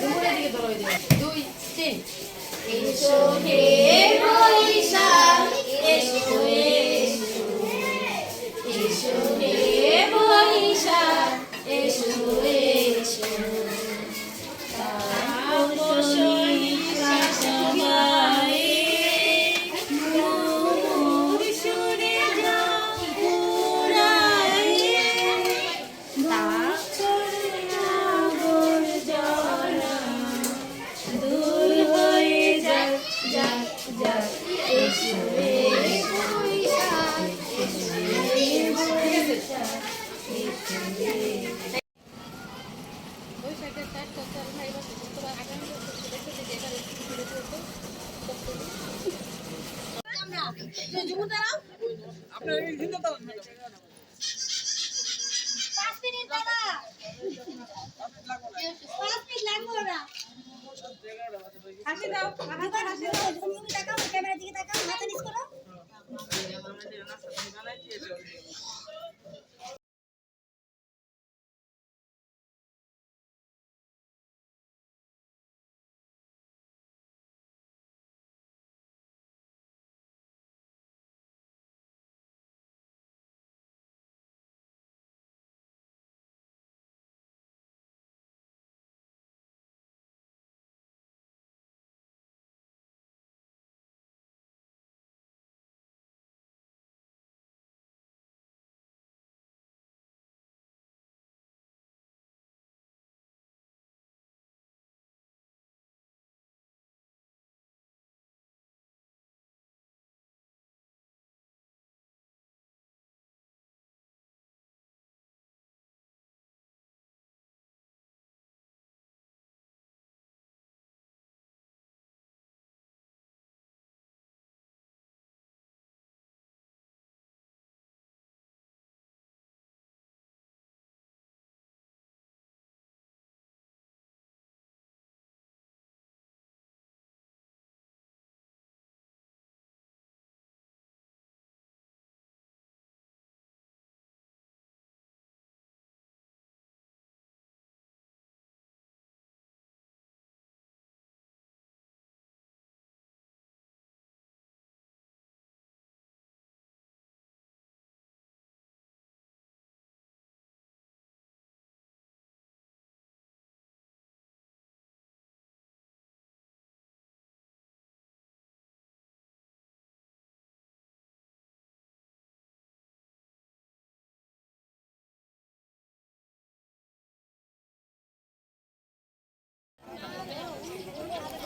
ডুমুরের দিকে ধরো। দুই তিন এসো হে বৈশাখ এসো এসো হে বৈশাখ এসো সাইডে স্টার্ট করতে ভাই বসে তোমার আগামী বছর দেখতে দেখতে এটা রেসিপি করে দিও তো পাঁচ মিনিট দাদা। পাঁচ মিনিট লাগবে না হাসি দাও হাসি দাও।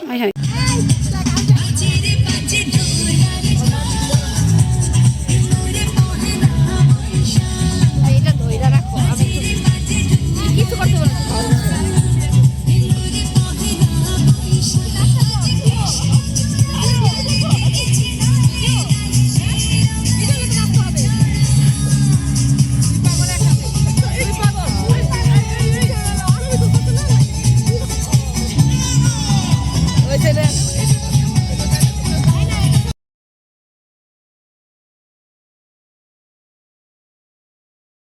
哎い、